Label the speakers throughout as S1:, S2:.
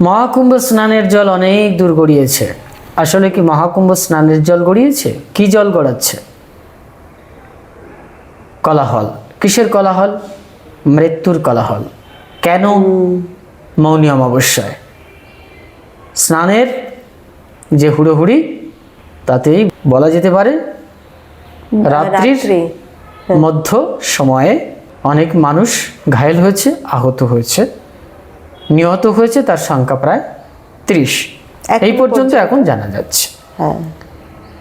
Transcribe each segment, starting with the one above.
S1: মহাকুম্ভ স্নানের জল অনেক দূর গড়িয়েছে। আসলে কি মহাকুম্ভ স্নানের জল গড়িয়েছে? কি জল গড়াচ্ছে? কলাহল। কিসের কলাহল? মৃত্যুর কলাহল। কেন? মৌনী অমাবস্যায় স্নানের যে হুড়োহুড়ি তাতেই বলা যেতে পারে রাত্রির মধ্য সময়ে অনেক মানুষ ঘায়েল হয়েছে আহত হয়েছে। নিহত হয়েছে তার সংখ্যা প্রায় ত্রিশ। এই পর্যন্ত এখন জানা যাচ্ছে।
S2: হ্যাঁ।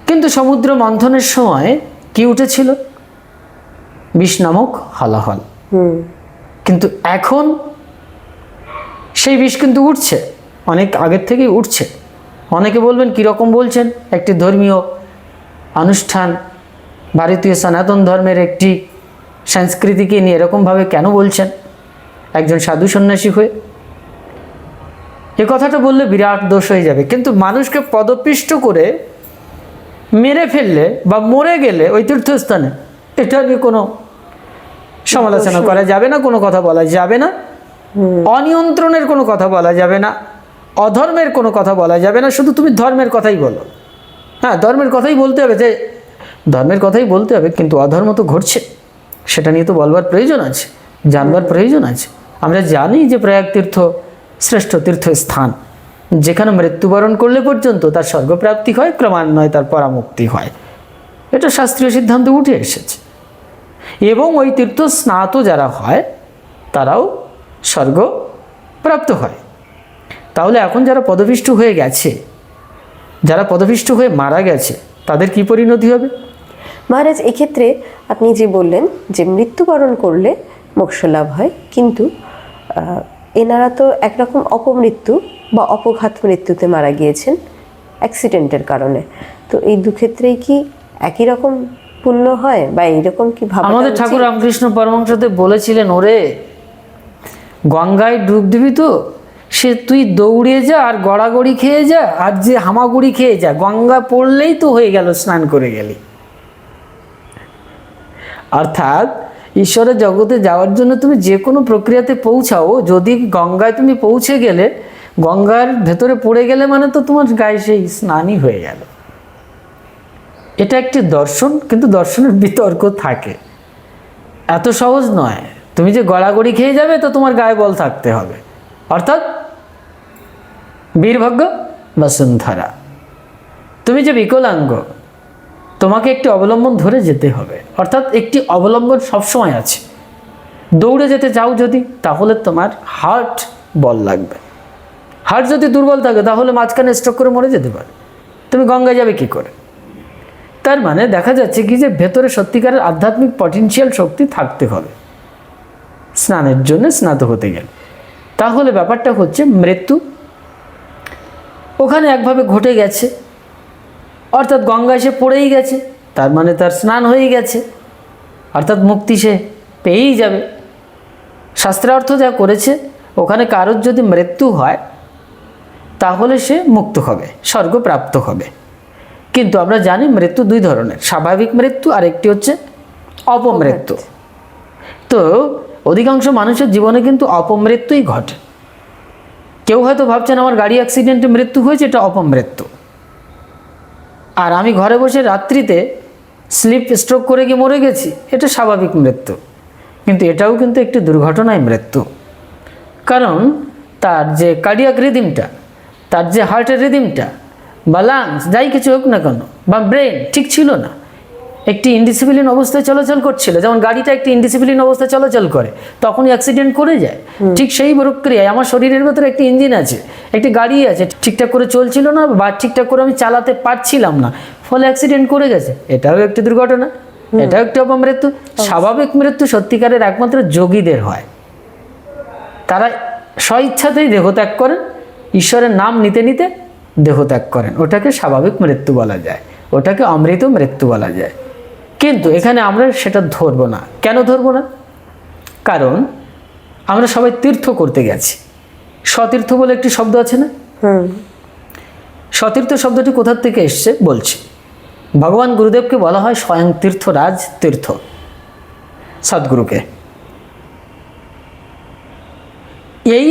S1: কিন্তু সমুদ্র মন্থনের সময় কি উঠেছিল? বিষ নামক হলাহল। কিন্তু এখন সেই বিষ কিন্তু উঠছে। অনেক আগের থেকেই উঠছে। অনেকে বলবেন কীরকম বলছেন? একটি ধর্মীয় অনুষ্ঠান ভারতীয় সনাতন ধর্মের একটি সংস্কৃতিকে নিয়ে এরকমভাবে কেন বলছেন? একজন সাধু সন্ন্যাসী হয়ে এ কথাটা বললে বিরাট দোষ হয়ে যাবে। কিন্তু মানুষকে পদপিষ্ট করে মেরে ফেললে বা মরে গেলে ওই তীর্থস্থানে এটা নিয়ে কোনো সমালোচনা করা যাবে না কোনো কথা বলা যাবে না। অনিয়ন্ত্রণের কোনো কথা বলা যাবে না অধর্মের কোনো কথা বলা যাবে না শুধু তুমি ধর্মের কথাই বলো। হ্যাঁ ধর্মের কথাই বলতে হবে যে ধর্মের কথাই বলতে হবে কিন্তু অধর্ম তো ঘটছে। সেটা নিয়ে তো বলবার প্রয়োজন আছে জানবার প্রয়োজন আছে। আমরা জানি যে প্রয়াগ তীর্থ শ্রেষ্ঠ তীর্থস্থান, যেখানে মৃত্যুবরণ করলে পর্যন্ত তার স্বর্গপ্রাপ্তি হয়, ক্রমান্বয়ে তার পরামুক্তি হয়। এটা শাস্ত্রীয় সিদ্ধান্ত উঠে এসেছে। এবং ওই তীর্থ স্নাত যারা হয়, তারাও স্বর্গ প্রাপ্ত হয়। তাহলে এখন যারা পদপিষ্ট হয়ে গেছে, যারা পদপিষ্ট হয়ে মারা গেছে, তাদের কি পরিণতি হবে?
S2: মহারাজ, এক্ষেত্রে আপনি যে বললেন যে মৃত্যুবরণ করলে মোক্ষ লাভ হয়, কিন্তু এনারা তো একরকম অপমৃত্যু বা অপঘাত মৃত্যুতে মারা গিয়েছেন অ্যাক্সিডেন্টের কারণে। তো এই দুক্ষেত্রেই কি একই রকম পুণ্য হয় বা এইরকম কি ভাবা
S1: আমাদের ঠাকুর রামকৃষ্ণ পরমহংসদেব বলেছিলেন ওরে গঙ্গায় ডুব দিবি তো সে তুই দৌড়ে যা আর গড়াগড়ি খেয়ে যা আর যে হামাগুড়ি খেয়ে যা গঙ্গা পড়লেই তো হয়ে গেল স্নান করে গেলি। অর্থাৎ ঈশ্বরের জগতে যাওয়ার জন্য তুমি যে কোনো প্রক্রিয়াতে পৌঁছাও। যদি গঙ্গায় তুমি পৌঁছে গেলে, গঙ্গার ভেতরে পড়ে গেলে মানে তো তোমার গায়ে সেই স্নানই হয়ে গেল। এটা একটি দর্শন, কিন্তু দর্শনের বিতর্ক থাকে। এত সহজ নয়। তুমি যে গড়াগড়ি খেয়ে যাবে, তো তোমার গায়ে বল থাকতে হবে। অর্থাৎ বীরভাগ্য বসুন্ধরা। তুমি যে বিকলাঙ্গ তোমাকে একটি অবলম্বন ধরে যেতে হবে। অর্থাৎ একটি অবলম্বন সবসময় আছে। দৌড়ে যেতে চাও যদি, তাহলে তোমার হার্ট বল লাগবে। হার্ট যদি দুর্বল থাকে, তাহলে মাঝখানে স্ট্রোক করে মরে যেতে পারে। তুমি গঙ্গায় যাবে কি করে? তার মানে দেখা যাচ্ছে কি যে, ভেতরে সত্যিকারের আধ্যাত্মিক পটেনশিয়াল শক্তি থাকতে হবে। স্নানের জন্য স্নাত হতে গেলে। তাহলে ব্যাপারটা হচ্ছে মৃত্যু। ওখানে একভাবে ঘটে গেছে। অর্থাৎ গঙ্গা এসে পড়েই গেছে তার মানে তার স্নান হয়েই গেছে অর্থাৎ মুক্তি সে পেয়েই যাবে। শাস্ত্রার্থ যা করেছে ওখানে কারোর যদি মৃত্যু হয় তাহলে সে মুক্ত হবে স্বর্গপ্রাপ্ত হবে। কিন্তু আমরা জানি মৃত্যু দুই ধরনের স্বাভাবিক মৃত্যু আর একটি হচ্ছে অপমৃত্যু। তো অধিকাংশ মানুষের জীবনে কিন্তু অপমৃত্যুই ঘটে। কেউ হয়তো ভাবছেন আমার গাড়ি অ্যাক্সিডেন্টে মৃত্যু হয়েছে এটা অপমৃত্যু। আর আমি ঘরে বসে রাত্রিতে স্লিপ স্ট্রোক করে গিয়ে মরে গেছি? এটা স্বাভাবিক মৃত্যু। কিন্তু এটাও কিন্তু একটি দুর্ঘটনায় মৃত্যু। কারণ তার যে কার্ডিয়াক রিদিমটা তার যে হার্টের রিদিমটা বা লাংস যাই কিছু হোক না কেন, বা ব্রেন ঠিক ছিল না একটি ইনডিসিপ্লিন অবস্থায় চলাচল করছিল। যেমন গাড়িটা একটি ইনডিসিপ্লিন অবস্থায় চলাচল করে তখনই অ্যাক্সিডেন্ট করে যায়। ঠিক সেই প্রক্রিয়ায় আমার শরীরের ভেতরে একটি ইঞ্জিন আছে একটি গাড়ি আছে ঠিকঠাক করে চলছিল না বা ঠিকঠাক করে আমি চালাতে পারছিলাম না ফলে অ্যাক্সিডেন্ট করে গেছে। এটাও একটি দুর্ঘটনা এটাও একটি অপমৃত্যু। স্বাভাবিক মৃত্যু সত্যিকারের একমাত্র যোগীদের হয়। তারা স্বইচ্ছাতেই দেহত্যাগ করেন ঈশ্বরের নাম নিতে নিতে দেহত্যাগ করেন। ওটাকে স্বাভাবিক মৃত্যু বলা যায়। ওটাকে অমৃত মৃত্যু বলা যায়। কিন্তু এখানে আমরা সেটা ধরবো না। কেন ধরবো না? কারণ আমরা সবাই তীর্থ করতে গেছি। সতীর্থ বলে একটি শব্দ আছে না?
S2: হুম।
S1: সতীর্থ শব্দটি কোথার থেকে এসছে? বলছি। ভগবান গুরুদেবকে বলা হয় স্বয়ং তীর্থরাজ তীর্থ। সদ্গুরুকে। এই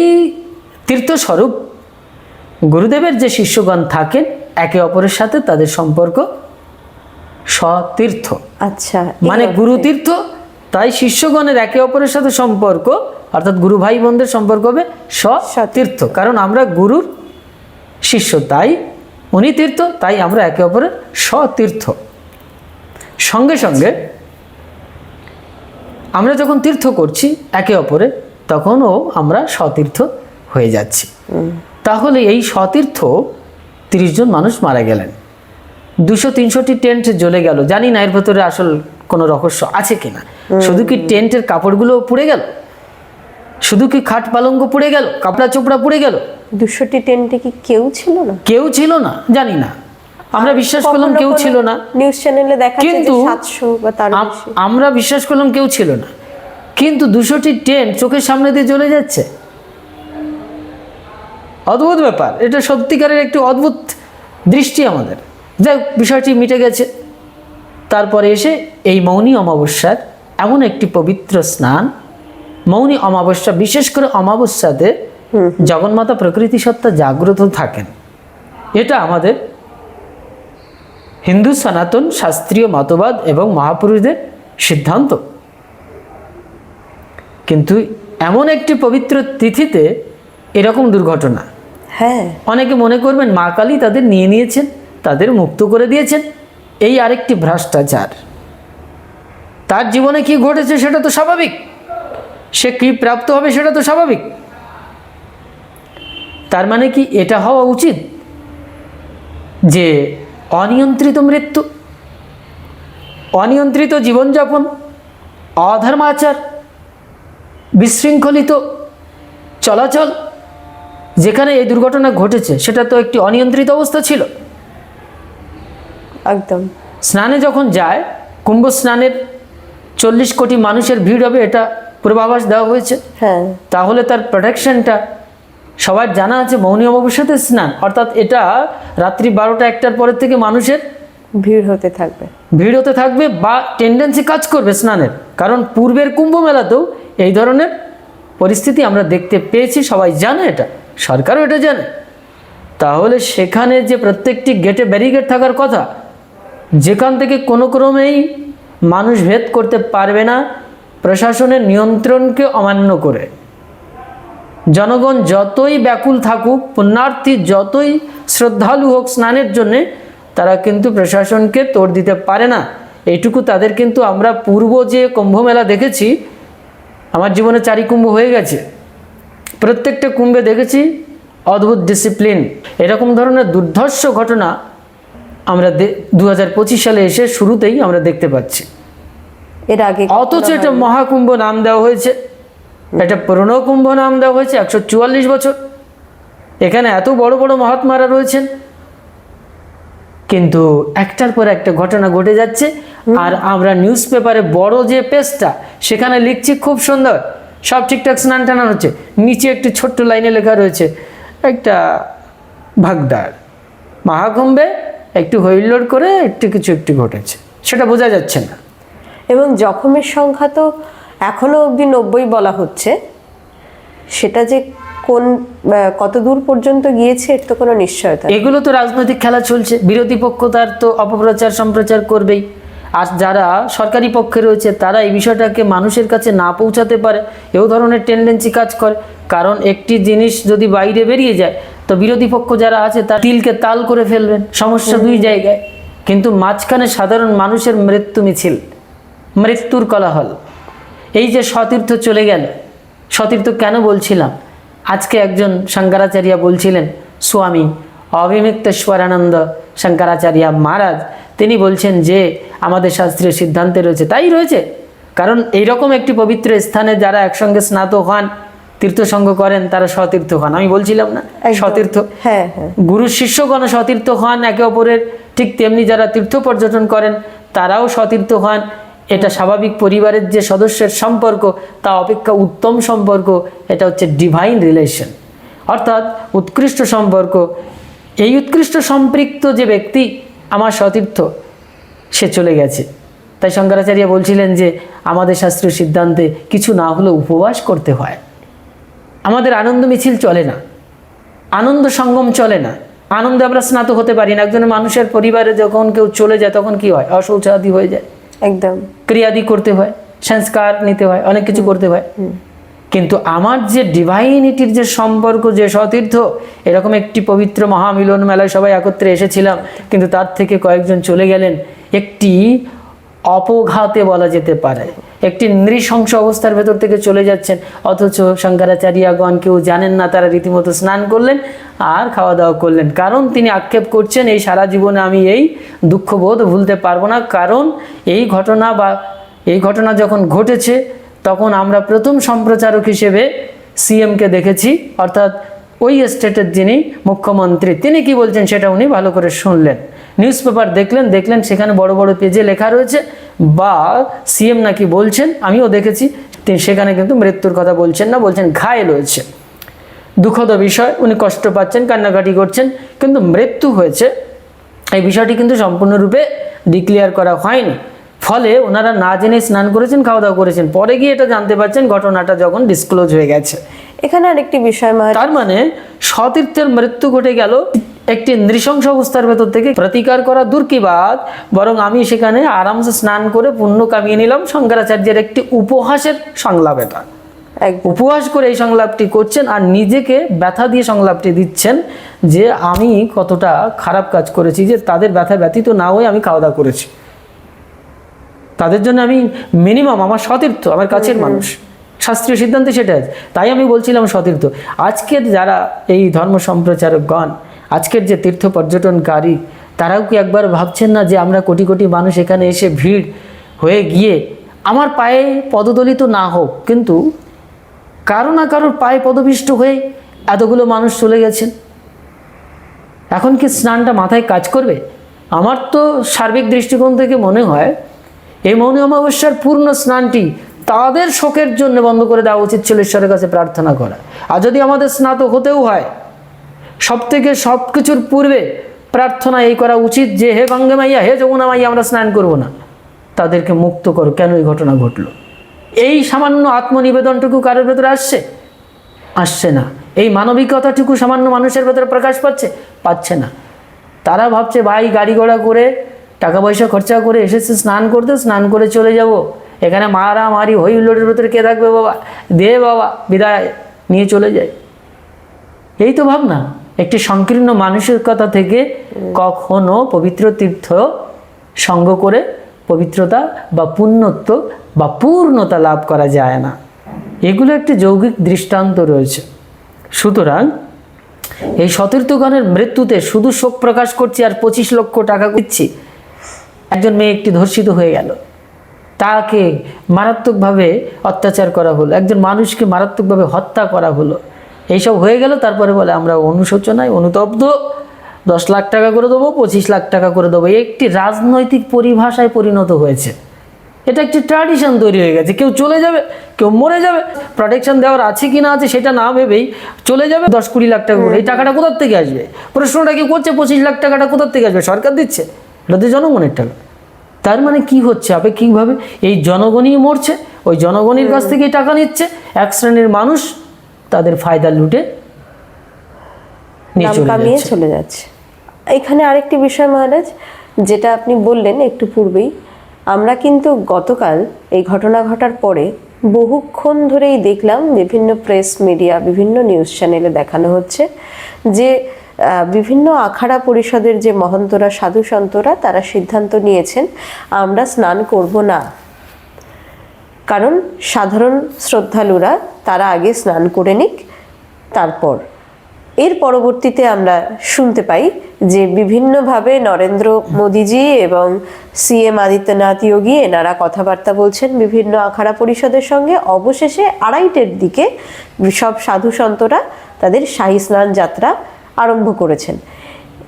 S1: তীর্থস্বরূপ গুরুদেবের যে শিষ্যগণ থাকেন একে অপরের সাথে তাদের সম্পর্ক সতীর্থ
S2: আচ্ছা
S1: মানে। গুরু তীর্থ তাই শিষ্যগণের একে অপরের সাথে সম্পর্ক অর্থাৎ গুরু ভাই বোনদের সম্পর্ক হবে সতীর্থ কারণ আমরা গুরুর শিষ্য তাই উনি তীর্থ তাই আমরা একে অপরের সতীর্থ সঙ্গে সঙ্গে আমরা যখন তীর্থ করছি একে অপরে তখনও আমরা সতীর্থ হয়ে যাচ্ছি। তাহলে এই সতীর্থ তিরিশ জন মানুষ মারা গেলেন। দুশো তিনশোটি টেন্ট জ্বলে গেল। জানি না এর ভেতরে আসল কোনো রহস্য আছে কিনা। শুধু কি টেন্টের কাপড়গুলো পুড়ে গেল? শুধু কি খাট পালঙ্গ পুড়ে গেল? কাপড়া চোপড়া পুড়ে গেল?
S2: দুশোটি টেন্টে কি কেউ ছিল না?
S1: কেউ ছিল না জানি না। আমরা বিশ্বাস করলাম কেউ ছিল না।
S2: নিউজ চ্যানেলে দেখা
S1: কিন্তু আমরা বিশ্বাস করলাম কেউ ছিল না। কিন্তু দুশোটি টেন্ট চোখের সামনে দিয়ে চলে যাচ্ছে। অদ্ভুত ব্যাপার। এটা সত্যিকারের একটি অদ্ভুত দৃষ্টি আমাদের। যাই বিষয়টি মিটে গেছে। তারপরে এসে এই মৌনী অমাবস্যার এমন একটি পবিত্র স্নান। মৌনী অমাবস্যা বিশেষ করে অমাবস্যাতে জগন্মাতা প্রকৃতি সত্তা জাগ্রত থাকেন। এটা আমাদের হিন্দু সনাতন শাস্ত্রীয় মতবাদ এবং মহাপুরুষদের সিদ্ধান্ত। কিন্তু এমন একটি পবিত্র তিথিতে এরকম দুর্ঘটনা।
S2: হ্যাঁ।
S1: অনেকে মনে করবেন মা কালী তাদের নিয়ে নিয়েছেন। তাদের মুক্ত করে দিয়েছেন। এই আরেকটি ভ্রষ্টাচার। তার জীবনে কি ঘটেছে সেটা তো স্বাভাবিক। সে কি প্রাপ্ত হবে সেটা তো স্বাভাবিক। তার মানে কি এটা হওয়া উচিত? যে অনিয়ন্ত্রিত মৃত্যু, অনিয়ন্ত্রিত জীবনযাপন অধর্মাচার বিশৃঙ্খলিত চলাচল, যেখানে এই দুর্ঘটনা ঘটেছে, সেটা তো একটি অনিয়ন্ত্রিত অবস্থা ছিল।
S2: একদম।
S1: স্নানে যখন যায় কুম্ভ স্নানের চল্লিশ কোটি মানুষের ভিড় হবে এটা পূর্বাভাস দেওয়া হয়েছে।
S2: হ্যাঁ।
S1: তাহলে তার প্রোটেকশনটা সবার জানা আছে মৌনী অমাবস্যাতে স্নান। অর্থাৎ এটা রাত্রি বারোটা একটার পরের থেকে মানুষের
S2: ভিড় হতে থাকবে।
S1: ভিড় হতে থাকবে বা টেন্ডেন্সি কাজ করবে স্নানের। কারণ পূর্বের কুম্ভ মেলাতেও এই ধরনের পরিস্থিতি আমরা দেখতে পেয়েছি সবাই জানে এটা সরকারও এটা জানে। তাহলে সেখানে যে প্রত্যেকটি গেটে ব্যারিগেড থাকার কথা যেখান থেকে কোনো ক্রমেই মানুষ ভেদ করতে পারবে না, প্রশাসনের নিয়ন্ত্রণকে অমান্য করে। জনগণ যতই ব্যাকুল থাকুক, পুণ্যার্থী যতই শ্রদ্ধালু হোক স্নানের জন্যে, তারা কিন্তু প্রশাসনকে তোড় দিতে পারে না। এইটুকু তাদের কিন্তু আমরা পূর্ব যে কুম্ভ মেলা দেখেছি, আমার জীবনে চারি কুম্ভ হয়ে গেছে। প্রত্যেকটা কুম্ভে দেখেছি, অদ্ভুত ডিসিপ্লিন এরকম ধরনের দুর্ধর্ষ ঘটনা আমরা দু হাজার পঁচিশ সালে এসে শুরুতেই আমরা দেখতে পাচ্ছি।
S2: এর আগে
S1: অথচ এটা মহাকুম্ভ নাম দেওয়া হয়েছে। এটা কুম্ভ নাম দেওয়া হয়েছে একশো চুয়াল্লিশ বছর। এখানে এত বড় বড় মহাত্মারা রয়েছেন। কিন্তু একটার পর একটা ঘটনা ঘটে যাচ্ছে। আর আমরা নিউজ পেপারে বড় যে পেজটা সেখানে লিখছি খুব সুন্দর। সব ঠিকঠাক স্নান টানান হচ্ছে। নিচে একটি ছোট্ট লাইনে লেখা রয়েছে একটা ভাগদার। মহাকুম্ভে একটু হৈল্লোড় করে একটু কিছু একটু ঘটেছে। সেটা বোঝা যাচ্ছে না।
S2: এবং জখমের সংখ্যা তো এখনও অবধি নব্বই বলা হচ্ছে। সেটা যে কোন কত দূর পর্যন্ত গিয়েছে এর তো কোনো নিশ্চয়তা।
S1: এগুলো তো রাজনৈতিক খেলা চলছে। বিরোধী পক্ষ তার তো অপপ্রচার সম্প্রচার করবেই। আর যারা সরকারি পক্ষে রয়েছে তারা এই বিষয়টাকে মানুষের কাছে না পৌঁছাতে পারে। এও ধরনের টেন্ডেন্সি কাজ করে। কারণ একটি জিনিস যদি বাইরে বেরিয়ে যায় তো বিরোধী পক্ষ যারা আছে, তার তিলকে তাল করে ফেলবেন, সমস্যা দুই জায়গায়। কিন্তু মাঝখানে সাধারণ মানুষের মৃত্যু মিছিল, মৃত্যুর কলাহল। এই যে সতীর্থ চলে গেল, সতীর্থ কেন বলছিলাম? আজকে একজন শঙ্করাচার্য বলছিলেন, স্বামী অবিমিক্তেশ্বরানন্দ শঙ্করাচার্য মহারাজ, তিনি বলছেন যে আমাদের শাস্ত্রীয় সিদ্ধান্তে রয়েছে। তাই রয়েছে। কারণ এইরকম একটি পবিত্র স্থানে যারা একসঙ্গে স্নাতক হন তীর্থসঙ্গ করেন তারা সতীর্থ হন। আমি বলছিলাম না সতীর্থ
S2: হ্যাঁ হ্যাঁ।
S1: গুরু শিষ্যগণ সতীর্থ হন একে অপরের ঠিক তেমনি যারা তীর্থ পর্যটন করেন তারাও সতীর্থ হন। এটা স্বাভাবিক পরিবারের যে সদস্যের সম্পর্ক তা অপেক্ষা উত্তম সম্পর্ক এটা হচ্ছে ডিভাইন রিলেশন অর্থাৎ উৎকৃষ্ট সম্পর্ক। এই উৎকৃষ্ট সম্পৃক্ত যে ব্যক্তি আমার সতীর্থ সে চলে গেছে। তাই শঙ্করাচার্য বলছিলেন যে আমাদের শাস্ত্রীয় সিদ্ধান্তে কিছু না হলেও উপবাস করতে হয়। আমাদের আনন্দ মিছিল চলে না। আনন্দ সঙ্গম চলে না। আনন্দে আমরা স্নাত হতে পারি না। একজন মানুষের পরিবারে যখন কেউ চলে যায় তখন কি হয়? অশৌচাদি হয়ে যায়।
S2: একদম।
S1: ক্রিয়াদি করতে হয় সংস্কার নিতে হয় অনেক কিছু করতে হয়। কিন্তু আমার যে ডিভাইনিটির যে সম্পর্ক যে সতীর্থ এরকম একটি পবিত্র মহামিলন মেলায় সবাই একত্রে এসেছিলাম। কিন্তু তার থেকে কয়েকজন চলে গেলেন। একটি অপঘাতে বলা যেতে পারে। একটি নৃশংস অবস্থার ভেতর থেকে চলে যাচ্ছেন, অথচ শঙ্করাচার্যগণ কেউ জানেন না, তারা রীতিমতো স্নান করলেন আর খাওয়া দাওয়া করলেন। কারণ তিনি আক্ষেপ করছেন, এই সারা জীবনে আমি এই দুঃখবোধ ভুলতে পারব না। কারণ এই ঘটনা বা এই ঘটনা যখন ঘটেছে, তখন আমরা প্রথম সম্প্রচারক হিসেবে সিএমকে দেখেছি, অর্থাৎ ওই স্টেটের যিনি মুখ্যমন্ত্রী, তিনি কি বলছেন সেটা উনি ভালো করে শুনলেন। নিউজ পেপার দেখলেন দেখলেন সেখানে বড় বড় পেজে লেখা রয়েছে। বা সিএম নাকি বলছেন আমিও দেখেছি তিনি সেখানে কিন্তু মৃত্যুর কথা বলছেন না বলছেন ঘায়ে রয়েছে দুঃখদ বিষয় উনি কষ্ট পাচ্ছেন কান্নাকাটি করছেন কিন্তু মৃত্যু হয়েছে। এই বিষয়টি কিন্তু সম্পূর্ণরূপে ডিক্লেয়ার করা হয়নি। ফলে ওনারা না জেনে স্নান করেছেন খাওয়া দাওয়া করেছেন পরে গিয়ে এটা জানতে পারছেন ঘটনাটা যখন ডিসক্লোজ হয়ে গেছে।
S2: এখানে আরেকটি বিষয়
S1: তার মানে সতীর্থের মৃত্যু ঘটে গেল একটি নৃশংস অবস্থার ভেতর থেকে প্রতিকার করা দূর কি বাদ বরং আমি সেখানে আরামসে স্নান করে পুণ্য কামিয়ে নিলাম শঙ্করাচার্যের একটি উপহাসের সংলাপ এটা উপহাস করে এই সংলাপটি করছেন আর নিজেকে ব্যথা দিয়ে সংলাপটি দিচ্ছেন যে আমি কতটা খারাপ কাজ করেছি যে তাদের ব্যথা ব্যথিত না হয়ে আমি খাওয়া দাওয়া করেছি। তাদের জন্য আমি মিনিমাম আমার সতীর্থ আমার কাছের মানুষ। শাস্ত্রীয় সিদ্ধান্তে সেটা আছে তাই আমি বলছিলাম সতীর্থ। আজকের যারা এই ধর্ম সম্প্রচারকগণ আজকের যে তীর্থ পর্যটনকারী তারাও কি একবার ভাবছেন না যে আমরা কোটি কোটি মানুষ এখানে এসে ভিড় হয়ে গিয়ে আমার পায়ে পদদলিত না হোক? কিন্তু কারও না কারোর পায়ে পদপিষ্ট হয়ে এতগুলো মানুষ চলে গেছেন। এখন কি স্নানটা মাথায় কাজ করবে? আমার তো সার্বিক দৃষ্টিকোণ থেকে মনে হয় এই মৌনী অমাবস্যার পূর্ণ স্নানটি তাদের শোকের জন্য বন্ধ করে দেওয়া উচিত ছিল ঈশ্বরের কাছে প্রার্থনা করা। আর যদি আমাদের স্নাত হতেও হয় সব থেকে সব কিছুর পূর্বে প্রার্থনা এই করা উচিত যে, হে গঙ্গে মাইয়া, হে যমুনা মাইয়া, আমরা স্নান করব না। তাদেরকে মুক্ত করো। কেন এই ঘটনা ঘটলো? এই সামান্য আত্মনিবেদনটুকু কারোর ভেতরে আসছে? আসছে না। এই মানবিকতাটুকু সামান্য মানুষের ভেতরে প্রকাশ পাচ্ছে? পাচ্ছে না। তারা ভাবছে, ভাই, গাড়ি ঘোড়া করে, টাকা পয়সা খরচা করে এসেছে, স্নান করতে, স্নান করে চলে যাব। এখানে মারা মারি হই হুল্লোড়ের ভেতরে কে থাকবে বাবা? দে বাবা, বিদায়, নিয়ে চলে যায় এই তো ভাবনা। একটি সংকীর্ণ মানসিকতা থেকে কখনো পবিত্র তীর্থ সঙ্গ করে পবিত্রতা বা পুণ্যত্ব বা পূর্ণতা লাভ করা যায় না। এগুলো একটি যৌগিক দৃষ্টান্ত রয়েছে। সুতরাং এই সতীর্থগণের মৃত্যুতে শুধু শোক প্রকাশ করছি আর পঁচিশ লক্ষ টাকা দিচ্ছি। একজন মেয়ে একটি ধর্ষিত হয়ে গেল। তাকে মারাত্মকভাবে অত্যাচার করা হলো। একজন মানুষকে মারাত্মকভাবে হত্যা করা হলো। এইসব হয়ে গেল, তারপরে বলে আমরা অনুশোচনায় অনুতপ্ত। দশ লাখ টাকা করে দেবো, পঁচিশ লাখ টাকা করে দেবো। একটি রাজনৈতিক পরিভাষায় পরিণত হয়েছে। এটা একটি ট্র্যাডিশন তৈরি হয়ে গেছে। কেউ চলে যাবে, কেউ মরে যাবে। প্রোটেকশন দেওয়ার আছে কি না আছে সেটা না ভেবেই চলে যাবে দশ কুড়ি লাখ টাকা করে। এই টাকাটা কোথার থেকে আসবে? প্রশ্নটা কি করছে? পঁচিশ লাখ টাকাটা কোথার থেকে আসবে? সরকার দিচ্ছে? এটা তো জনগণের টাকা। তার মানে কি হচ্ছে? আপেক্ষিকভাবে এই জনগণই মরছে, ওই জনগণের কাছ থেকেই টাকা নিচ্ছে। এক শ্রেণির মানুষ তাদের ফায়দা লুটে নিয়ে
S2: কামিয়ে চলে যাচ্ছে। এখানে আরেকটি বিষয় মহারাজ যেটা আপনি বললেন একটু পূর্বেই আমরা কিন্তু গতকাল এই ঘটনা ঘটার পরে বহুক্ষণ ধরেই দেখলাম বিভিন্ন প্রেস মিডিয়া বিভিন্ন নিউজ চ্যানেলে দেখানো হচ্ছে যে বিভিন্ন আখাড়া পরিষদের যে মহন্তরা সাধু সন্তরা তারা সিদ্ধান্ত নিয়েছেন আমরা স্নান করব না। কারণ সাধারণ শ্রদ্ধালুরা তারা আগে স্নান করে নিক, তারপর। এর পরবর্তীতে আমরা শুনতে পাই যে বিভিন্নভাবে নরেন্দ্র মোদীজি এবং সিএম আদিত্যনাথ যোগী এনারা কথাবার্তা বলছেন বিভিন্ন আখাড়া পরিষদের সঙ্গে। অবশেষে আড়াইটের দিকে সব সাধু সন্তরা তাদের শাহী স্নান যাত্রা আরম্ভ করেছেন।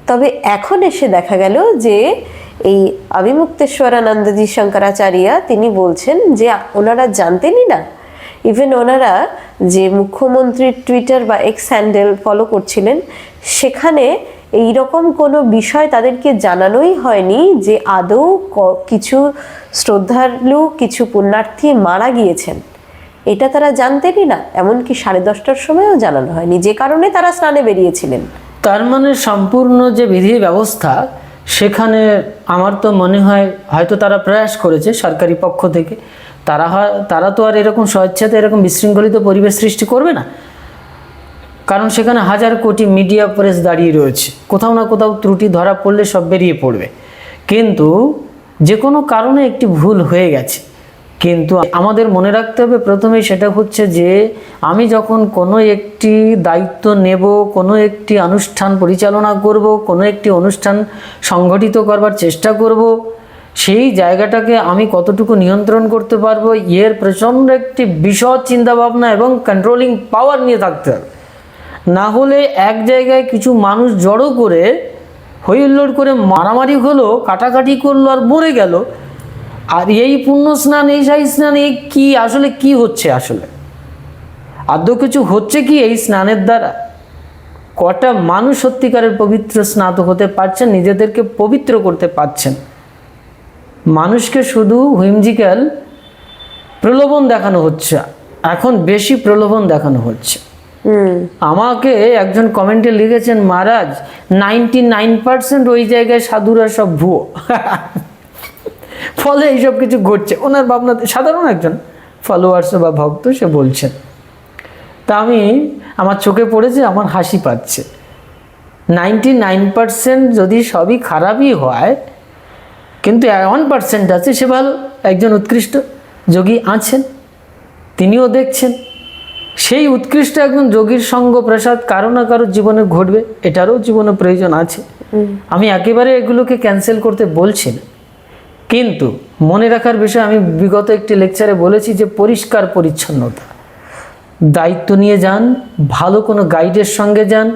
S2: তবে এখন এসে দেখা গেল যে এই অবিমুক্তেশ্বরানন্দজি শঙ্করাচার্য তিনি বলছেন যে ওনারা জানতেনই না। ইভেন ওনারা যে মুখ্যমন্ত্রীর টুইটার বা এক্স হ্যান্ডেল ফলো করছিলেন, সেখানে এই রকম কোনো বিষয় তাদেরকে জানানোই হয়নি যে আদৌ কিছু শ্রদ্ধালু, কিছু পুণ্যার্থী মারা গিয়েছেন। এটা তারা জানতেনই না, এমনকি সাড়ে দশটার সময়ও জানানো হয়নি। যে কারণে তারা স্নানে বেরিয়েছিলেন।
S1: তার মানে সম্পূর্ণ যে বিধি ব্যবস্থা, সেখানে আমার তো মনে হয় হয়তো তারা প্রয়াস করেছে সরকারি পক্ষ থেকে। তারা হয়, তারা তো আর এরকম স্বেচ্ছাতে এরকম বিশৃঙ্খলিত পরিবেশ সৃষ্টি করবে না। কারণ সেখানে হাজার কোটি মিডিয়া প্রেস দাঁড়িয়ে রয়েছে। কোথাও না কোথাও ত্রুটি ধরা পড়লে সব বেরিয়ে পড়বে। কিন্তু যে কোনো কারণে একটি ভুল হয়ে গেছে। কিন্তু আমাদের মনে রাখতে হবে প্রথমেই সেটা হচ্ছে যে আমি যখন কোনো একটি দায়িত্ব নেব, কোনো একটি অনুষ্ঠান পরিচালনা করব, কোনো একটি অনুষ্ঠান সংগঠিত করবার চেষ্টা করব, সেই জায়গাটাকে আমি কতটুকু নিয়ন্ত্রণ করতে পারব, এর প্রচণ্ড একটি বিশদ চিন্তাভাবনা এবং কন্ট্রোলিং পাওয়ার নিয়ে থাকতে হবে। না হলে এক জায়গায় কিছু মানুষ জড়ো করে হইল্লোড় করে মারামারি হলো, কাটাকাটি করল আর মরে গেল আর এই পুণ্য স্নান এই সাই স্নান এই কি আসলে কি হচ্ছে আসলে? আদৌ কিছু হচ্ছে কি এই স্নানের দ্বারা? কটা মানুষ সত্যিকারের পবিত্র স্নাত হতে পারছেন নিজেদেরকে পবিত্র করতে পারছেন? মানুষকে শুধু হুইমজিক্যাল প্রলোভন দেখানো হচ্ছে এখন বেশি প্রলোভন দেখানো হচ্ছে। আমাকে একজন কমেন্টে লিখেছেন মহারাজ নাইনটি নাইন পার্সেন্ট ওই জায়গায় সাধুরা সব ভুয়ো। ফলে এইসব কিছু ঘটছে। ওনার ভাবনা সাধারণ একজন ফলোয়ার্স বা ভক্ত সে বলছেন তা আমি আমার চোখে পড়েছে আমার হাসি পাচ্ছে। নাইনটি নাইন পার্সেন্ট যদি সবই খারাপই হয় কিন্তু ওয়ান পার্সেন্ট আছে সে ভালো একজন উৎকৃষ্ট যোগী আছেন তিনিও দেখছেন। সেই উৎকৃষ্ট একজন যোগীর সঙ্গ প্রসাদ কারও না কারও জীবনে ঘটবে এটারও জীবনে প্রয়োজন আছে। আমি একেবারে এগুলোকে ক্যান্সেল করতে বলছি না। কিন্তু মনে রাখার বিষয়, আমি বিগত একটি লেকচারে বলেছি যে পরিষ্কার পরিচ্ছন্নতা। দায়িত্ব নিয়ে যান, ভালো কোনো গাইডের সঙ্গে যান,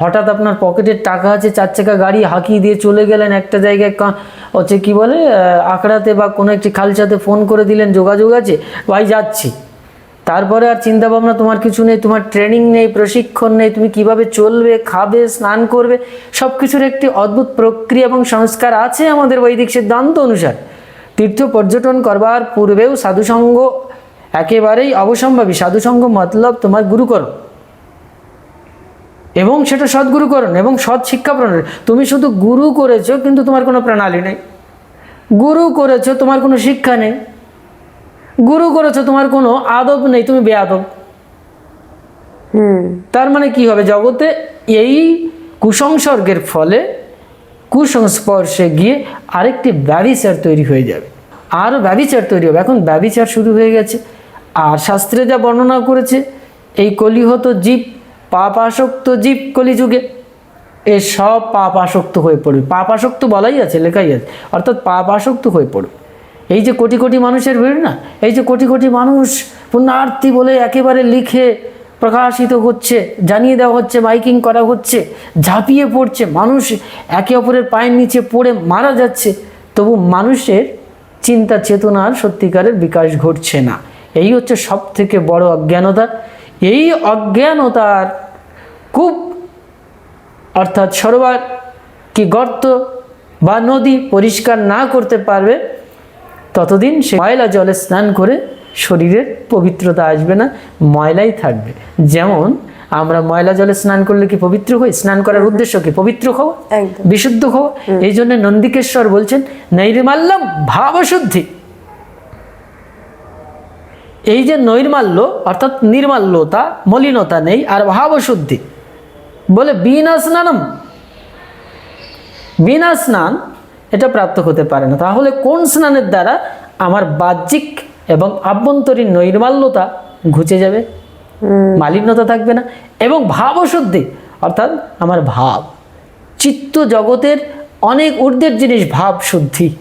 S1: হঠাৎ আপনার পকেটের টাকা আছে, চার চাকা গাড়ি হাঁকিয়ে দিয়ে চলে গেলেন, একটা জায়গায় হচ্ছে কী বলে আঁকড়াতে বা কোনো একটি খালচাতে ফোন করে দিলেন, যোগাযোগ আছে, ভাই যাচ্ছি। তারপরে আর চিন্তা ভাবনা তোমার কিছু নেই, তোমার ট্রেনিং নেই, প্রশিক্ষণ নেই, তুমি কীভাবে চলবে, খাবে, স্নান করবে সব কিছুর একটি অদ্ভুত প্রক্রিয়া এবং সংস্কার আছে আমাদের বৈদিক সিদ্ধান্ত অনুসার। তীর্থ পর্যটন করবার পূর্বেও সাধুসঙ্গ একেবারেই অবসম্ভাবী। সাধুসঙ্গ মতলব তোমার গুরুকরণ। এবং সেটা সদ্গুরুকরণ এবং সৎ শিক্ষা প্রণালী তুমি শুধু গুরু করেছ, কিন্তু তোমার কোনো প্রণালী নেই। গুরু করেছ, তোমার কোনো শিক্ষা নেই। গুরু করেছ তোমার কোনো আদব নেই তুমি বেআদব।
S2: হুম।
S1: তার মানে কি হবে? জগতে এই কুসংসর্গের ফলে কুসংস্পর্শে গিয়ে আরেকটি ব্যবিচার তৈরি হয়ে যাবে। আরও ব্যবিচার তৈরি হবে। এখন ব্যবিচার শুরু হয়ে গেছে। আর শাস্ত্রে যা বর্ণনা করেছে এই কলিহত জীব পাপ আসক্ত জীব কলিযুগে এ সব পাপ আসক্ত হয়ে পড়বে। পাপ আসক্ত বলাই আছে লেখাই আছে। অর্থাৎ পাপ আসক্ত হয়ে পড়বে। এই যে কোটি কোটি মানুষের ভিড় না, এই যে কোটি কোটি মানুষ পুণ্যার্থী বলে একেবারে লিখে প্রকাশিত হচ্ছে, জানিয়ে দেওয়া হচ্ছে, মাইকিং করা হচ্ছে, ঝাঁপিয়ে পড়ছে, মানুষ একে অপরের পায়ের নিচে পড়ে মারা যাচ্ছে। তবু মানুষের চিন্তা চেতনার সত্যিকারের বিকাশ ঘটছে না। এই হচ্ছে সব থেকে বড় অজ্ঞানতা। এই অজ্ঞানতার খুব অর্থাৎ সরোবর, কি গর্ত বা নদী পরিষ্কার না করতে পারবে ততদিন সে ময়লা জলে স্নান করে শরীরের পবিত্রতা আসবে না ময়লাই থাকবে। যেমন আমরা ময়লা জলে স্নান করলে কি পবিত্র হই? স্নান করার উদ্দেশ্য কি? পবিত্র হওয়া? বিশুদ্ধ হওয়া? এই জন্য নন্দিকেশ্বর বলছেন নৈর্মাল্যম ভাবশুদ্ধি। এই যে নৈর্মাল্য অর্থাৎ নির্মাল্যতা মলিনতা নেই আর ভাবশুদ্ধি। বলে বিনা স্নানম। বিনা স্নান এটা প্রাপ্ত হতে পারে না। তাহলে কোন স্নানের দ্বারা আমার বাহ্যিক এবং আভ্যন্তরীণ নৈর্মাল্যতা ঘুচে যাবে? মালিন্যতা থাকবে না। এবং ভাবশুদ্ধি অর্থাৎ আমার ভাব। চিত্ত জগতের অনেক ঊর্ধ্বের জিনিস ভাব শুদ্ধি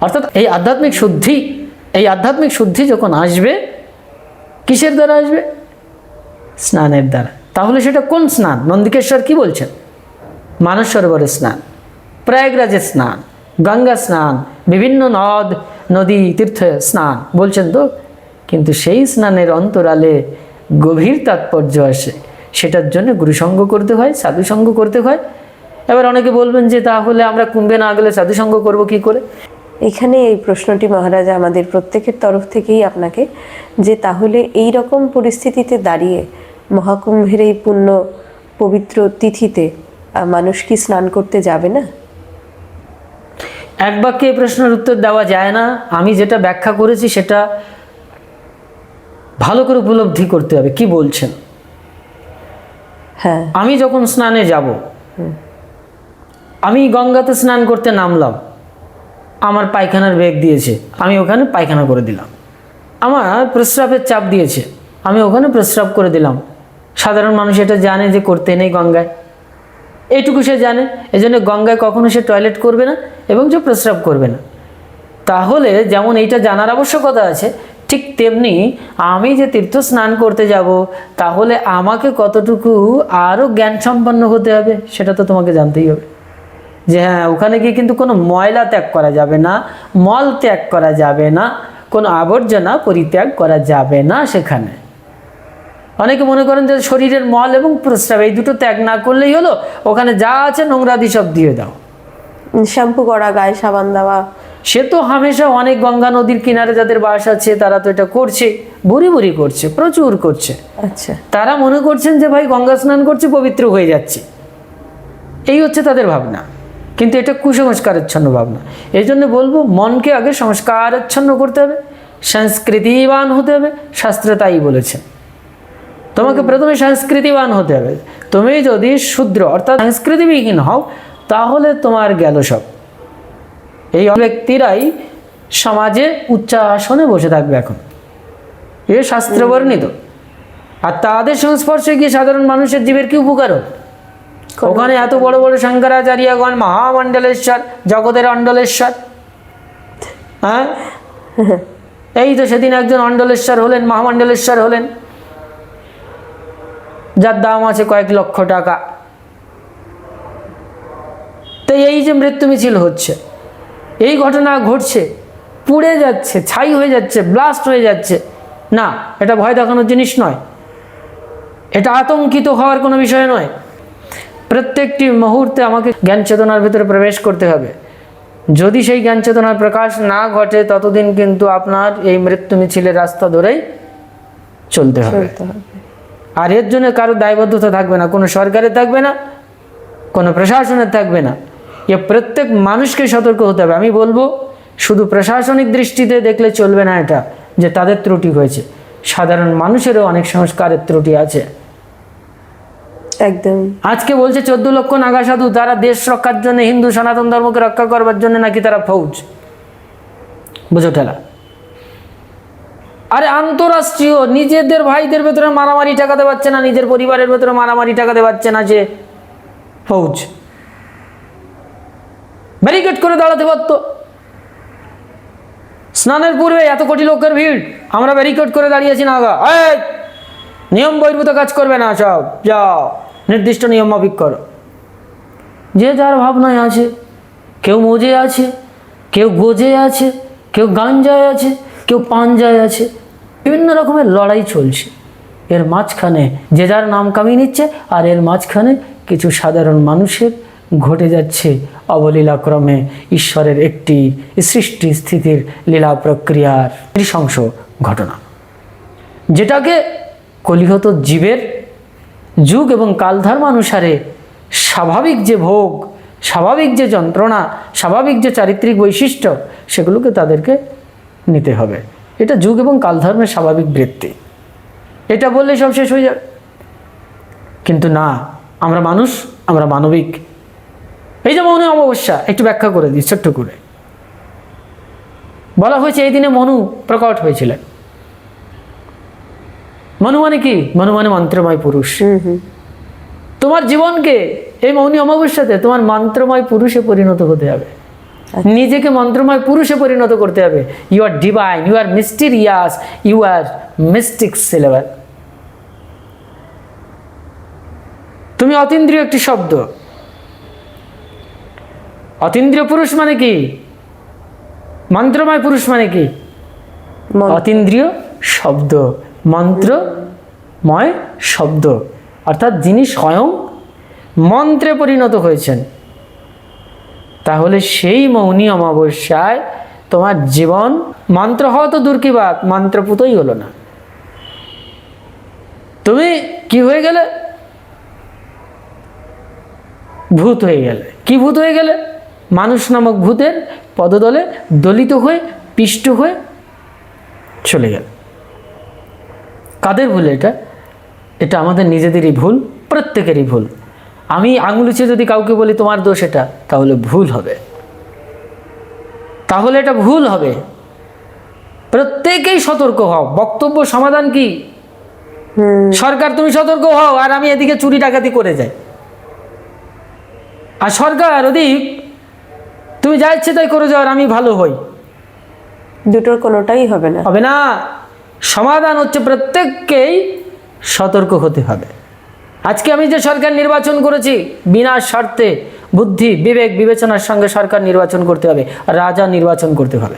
S1: অর্থাৎ এই আধ্যাত্মিক শুদ্ধি এই আধ্যাত্মিক শুদ্ধি যখন আসবে কিসের দ্বারা আসবে? স্নানের দ্বারা। তাহলে সেটা কোন স্নান? নন্দিকেশ্বর কি বলছেন? মানস সরোবরের স্নান। প্রয়াগরাজের স্নান। গঙ্গা স্নান, বিভিন্ন নদ, নদী, তীর্থ স্নান, বলছেন তো? কিন্তু সেই স্নানের অন্তরালে গভীর তাৎপর্য আসে। সেটার জন্য গুরুসঙ্গ করতে হয় সাধুসঙ্গ করতে হয়। এবার অনেকে বলবেন যে তাহলে আমরা কুম্ভে না গেলে সাধুসঙ্গ করব কি করে?
S2: এখানে এই প্রশ্নটি মহারাজ আমাদের প্রত্যেকের তরফ থেকেই আপনাকে, যে তাহলে এই রকম পরিস্থিতিতে দাঁড়িয়ে মহাকুম্ভের এই পুণ্য পবিত্র তিথিতে মানুষ কি স্নান করতে যাবে না?
S1: এক বাক্যে এই প্রশ্নের উত্তর দেওয়া যায় না। আমি যেটা ব্যাখ্যা করেছি সেটা ভালো করে উপলব্ধি করতে হবে। কি বলছেন?
S2: হ্যাঁ।
S1: আমি যখন স্নানে যাব আমি গঙ্গাতে স্নান করতে নামলাম। আমার পায়খানার বেগ দিয়েছে। আমি ওখানে পায়খানা করে দিলাম। আমার প্রস্রাবের চাপ দিয়েছে। আমি ওখানে প্রস্রাব করে দিলাম। সাধারণ মানুষ এটা জানে যে করতে নেই গঙ্গায়। এইটুকু সে জানে। এই জন্য গঙ্গায় কখনো সে টয়লেট করবে না এবং সে প্রস্রাব করবে না। তাহলে যেমন এইটা জানার আবশ্যকতা আছে, ঠিক তেমনি আমি যে তীর্থ স্নান করতে যাব, তাহলে আমাকে কতটুকু আরও জ্ঞান সম্পন্ন হতে হবে, সেটা তো তোমাকে জানতেই হবে। যে হ্যাঁ ওখানে গিয়ে কিন্তু কোনো ময়লা ত্যাগ করা যাবে না, মল ত্যাগ করা যাবে না, কোনো আবর্জনা পরিত্যাগ করা যাবে না সেখানে। অনেকে মনে করেন যে শরীরের মল এবং প্রস্রাব এই দুটো ত্যাগ না করলেই হলো ওখানে যা আছে নোংরাদি সব দিয়ে দাও।
S2: শ্যাম্পু করা গায়ে সাবান দেওয়া।
S1: সে তো হামেশা অনেক গঙ্গা নদীর কিনারে যাদের বাস আছে তারা তো এটা করছে বুড়ি বুড়ি করছে প্রচুর করছে।
S2: আচ্ছা।
S1: তারা মনে করছেন যে ভাই গঙ্গা স্নান করছে পবিত্র হয়ে যাচ্ছে। এই হচ্ছে তাদের ভাবনা। কিন্তু এটা কুসংস্কারাচ্ছন্ন ভাবনা। এই জন্য বলব মনকে আগে সংস্কারাচ্ছন্ন করতে হবে সংস্কৃতিবান হতে হবে শাস্ত্র তাই বলেছে তোমাকে প্রথমে সংস্কৃতিবান হতে হবে। তুমি যদি শূদ্র অর্থাৎ সংস্কৃতিবিহীন হও তাহলে তোমার গেল সব। এই ব্যক্তিরাই সমাজে উচ্চ আসনে বসে থাকবে এখন। এ শাস্ত্র বর্ণিত। আর তাদের সংস্পর্শে গিয়ে সাধারণ মানুষের জীবের কি উপকার? ওখানে এত বড় বড় শঙ্করাচার্যগণ মহামণ্ডলেশ্বর জগতের অণ্ডলেশ্বর হ্যাঁ? এই তো সেদিন একজন অণ্ডলেশ্বর হলেন মহামণ্ডলেশ্বর হলেন। যার দাম আছে কয়েক লক্ষ টাকা। তো এই যে মৃত্যু মিছিল হচ্ছে, এই ঘটনা ঘটছে, পুড়ে যাচ্ছে, ছাই হয়ে যাচ্ছে ব্লাস্ট হয়ে যাচ্ছে। না, এটা ভয় দেখানোর জিনিস নয়। এটা আতঙ্কিত হওয়ার কোনো বিষয় নয়। প্রত্যেকটি মুহূর্তে আমাকে জ্ঞান চেতনার ভিতরে প্রবেশ করতে হবে। যদি সেই জ্ঞান চেতনার প্রকাশ না ঘটে, ততদিন কিন্তু আপনার এই মৃত্যু মিছিলের রাস্তা ধরেই চলতে হবে। আর এর জন্য কারও দায়বদ্ধতা থাকবে না কোনো সরকারের থাকবে না কোনো প্রশাসনের থাকবে না। এ প্রত্যেক মানুষকে সতর্ক হতে হবে। আমি বলব শুধু প্রশাসনিক দৃষ্টিতে দেখলে চলবে না এটা যে তাদের ত্রুটি হয়েছে। সাধারণ মানুষেরও অনেক সংস্কারের ত্রুটি আছে।
S2: একদম।
S1: আজকে বলছে চোদ্দ লক্ষ নাগা সাধু তারা দেশ রক্ষার জন্য হিন্দু সনাতন ধর্মকে রক্ষা করবার জন্য নাকি তারা ফৌজ? বুঝো ঠেলা আরে আন্তরাষ্ট্রীয়, নিজেদের ভাইদের ভেতরে মারামারি ঠেকাতে পারছে না, নিজের পরিবারের ভেতরে মারামারি ঠেকাতে পারছে না যে। ফৌজ। ব্যারিকেড করে দাঁড়াতে পারতো। স্নানের পূর্বে এত কোটি লোকের ভিড়, আমরা ব্যারিকেড করে দাঁড়িয়েছি না আগা নিয়ম বহির্ভূত কাজ করবে না সব, যাও, নির্দিষ্ট নিয়ম মাফিক করো। যে যার ভাবনায় আছে, কেউ মজে আছে, কেউ গোজে আছে, কেউ গাঞ্জায় আছে, কেউ পাঞ্জায় আছে বিভিন্ন রকমের লড়াই চলছে। এর মাঝখানে যে যার নাম কামিয়ে নিচ্ছে আর এর মাঝখানে কিছু সাধারণ মানুষের ঘটে যাচ্ছে অবলীলাক্রমে ঈশ্বরের একটি সৃষ্টি স্থিতির লীলা প্রক্রিয়ার নৃশংস ঘটনা। যেটাকে কলিহত জীবের যুগ এবং কালধর্ম অনুসারে স্বাভাবিক যে ভোগ, স্বাভাবিক যে যন্ত্রণা, স্বাভাবিক যে চারিত্রিক বৈশিষ্ট্য, সেগুলোকে তাদেরকে নিতে হবে। এটা যুগ এবং কালধর্মের স্বাভাবিক বৃত্তি। এটা বললে সব শেষ হয়ে যাবে। কিন্তু না আমরা মানুষ আমরা মানবিক। এই যে মৌন অমাবস্যা একটু ব্যাখ্যা করে দিই ছোট্ট করে। বলা হয়েছে এই দিনে মনু প্রকট হয়েছিলেন। মনু মানে কি? মনু মানে মন্ত্রময় পুরুষ। তোমার জীবনকে এই মৌনী অমাবস্যাতে তোমার মন্ত্রময় পুরুষে পরিণত হতে হবে। নিজেকে মন্ত্রময় পুরুষে পরিণত করতে হবে। You are divine you are mysterious you are mystic syllabus তুমি অতীন্দ্রিয় একটি শব্দ। অতীন্দ্রিয় পুরুষ মানে কি? মন্ত্রময় পুরুষ মানে কি? অতীন্দ্রিয় শব্দ মন্ত্রময় শব্দ। অর্থাৎ যিনি স্বয়ং মন্ত্রে পরিণত হয়েছেন। তাহলে সেই মৌনী অমাবস্যায় তোমার জীবন মন্ত্র হওয়া তো দূর কি বাত? মন্ত্রপুতই হলো না। তুমি কি হয়ে গেলে? ভূত হয়ে গেলে। কি ভূত হয়ে গেলে? মানুষ নামক ভূতের পদদলে দলিত হয়ে, পিষ্ট হয়ে চলে গেল। কাদের ভুল এটা? এটা আমাদের নিজেদেরই ভুল, প্রত্যেকেরই ভুল। আমি আঙুলিছে যদি কাউকে বলি তোমার দোষ এটা তাহলে ভুল হবে। তাহলে এটা ভুল হবে। প্রত্যেকেই সতর্ক হও। বক্তব্য সমাধান কি? সরকার তুমি সতর্ক হও আর আমি এদিকে চুরি ডাকাতি করে যাই। আর সরকার ওদিক তুমি যা ইচ্ছে তাই করে যাও আর আমি ভালো হই।
S2: দুটোর কোনোটাই হবে না।
S1: হবে না। সমাধান হচ্ছে প্রত্যেককেই সতর্ক হতে হবে। আজকে আমি যে সরকার নির্বাচন করেছি, বিনা স্বার্থে বুদ্ধি, বিবেক, বিবেচনার সঙ্গে সরকার নির্বাচন করতে হবে, রাজা নির্বাচন করতে হবে।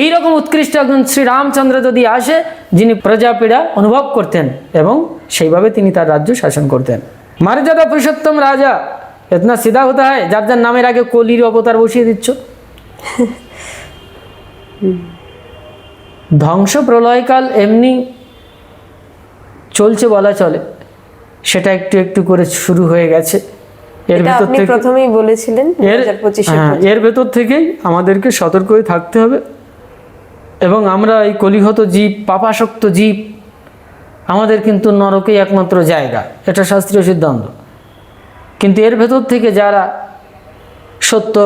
S1: এই রকম উৎকৃষ্ট একজন শ্রীরামচন্দ্র যদি আসে, যিনি প্রজাপীড়া অনুভব করতেন এবং সেইভাবে তিনি তার রাজ্য শাসন করতেন। মর্যাদা পুরুষোত্তম রাজা, এতনা সিধা হতে হয়, যার যার নামের আগে কলির অবতার বসিয়ে দিচ্ছ। ধ্বংস প্রলয়কাল এমনি চলছে বলা চলে। সেটা একটু একটু করে শুরু হয়ে গেছে। এর ভিতর থেকে
S2: প্রথমেই বলেছিলেন
S1: হ্যাঁ, এর ভেতর থেকেই আমাদেরকে সতর্ক হয়ে থাকতে হবে। এবং আমরা এই কলিহত জীব পাপাসক্ত জীব আমাদের কিন্তু নরকেই একমাত্র জায়গা। এটা শাস্ত্রীয় সিদ্ধান্ত। কিন্তু এর ভেতর থেকে যারা সত্য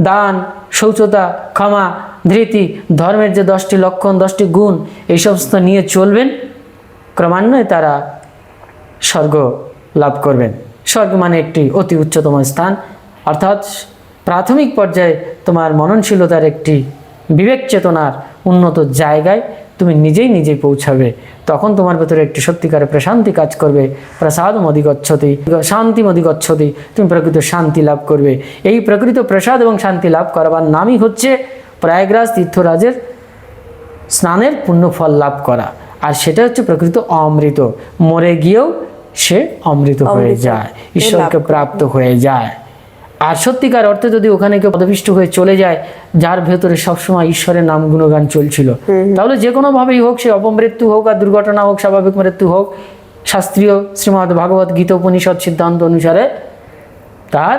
S1: দান শৌচতা ক্ষমা ধৃতি ধর্মের যে দশটি লক্ষণ দশটি গুণ এই সমস্ত নিয়ে চলবেন ক্রমান্বয়ে তারা স্বর্গ লাভ করবেন। স্বর্গ মানে একটি অতি উচ্চতম স্থান। অর্থাৎ প্রাথমিক পর্যায়ে তোমার মননশীলতার একটি বিবেক চেতনার উন্নত জায়গায় তুমি নিজেই নিজেই পৌঁছাবে। তখন তোমার ভেতরে একটি সত্যিকারের প্রশান্তি কাজ করবে। প্রসাদ মদিগচ্ছতি শান্তি মদিগচ্ছতি তুমি প্রকৃত শান্তি লাভ করবে। এই প্রকৃত প্রসাদ এবং শান্তি লাভ করবার নামই হচ্ছে প্রয়াগরাজ তীর্থরাজের স্নানের পুণ্য ফল লাভ করা। আর সেটা হচ্ছে প্রকৃত অমৃত। মরে গিয়েও সে অমৃত হয়ে যায় ঈশ্বরকে প্রাপ্ত হয়ে যায়। আর সত্যিকার অর্থে যদি ওখানে কেউ পদপিষ্ট হয়ে চলে যায় যার ভেতরে সবসময় ঈশ্বরের নাম গুণগান চলছিল তাহলে যে কোনোভাবেই হোক সে অপমৃত্যু হোক আর দুর্ঘটনা হোক স্বাভাবিক মৃত্যু হোক শাস্ত্রীয় শ্রীমদ ভাগবত গীতা উপনিষদ সিদ্ধান্ত অনুসারে তার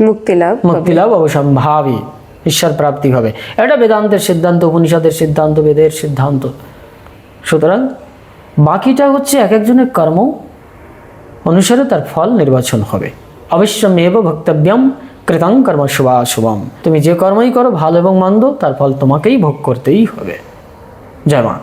S2: মুক্তি লাভ হবে।
S1: মুক্তিলাভ অবসম্ভাবী। ঈশ্বর প্রাপ্তি হবে এটা বেদান্তের সিদ্ধান্ত, উপনিষদের সিদ্ধান্ত, বেদের সিদ্ধান্ত। সুতরাং বাকিটা হচ্ছে এক একজনের কর্ম, অনুসারে তার ফল নির্বাচন হবে। অবশ্যমেব ভক্তব্যম কৃতাং কর্ম শুভা শুভাশুভম তুমি যে কর্মই করো, ভালো এবং মন্দ, তার ফল তোমাকেই ভোগ করতেই হবে। জয় মা।